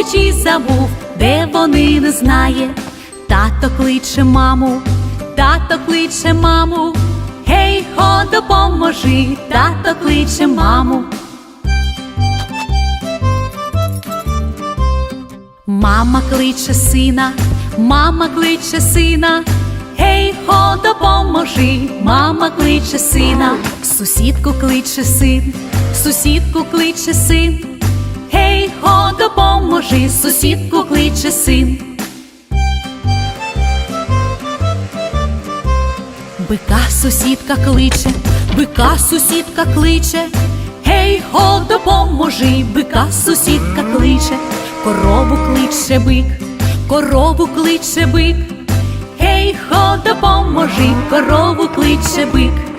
ключі забув, де вони не знає. Тато кличе маму, тато кличе маму. Гей, хо, допоможи, тато кличе маму. Мама кличе сина, мама кличе сина. Гей, хо, допоможи, мама кличе сина, сусідку кличе син, сусідку кличе син. Допоможи, сусідку кличе син. Бика сусідка кличе, бика сусідка кличе. Гей, хо, допоможи, бика сусідка кличе, корову кличе бик, корову кличе бик. Гей, хо, допоможи, корову кличе бик.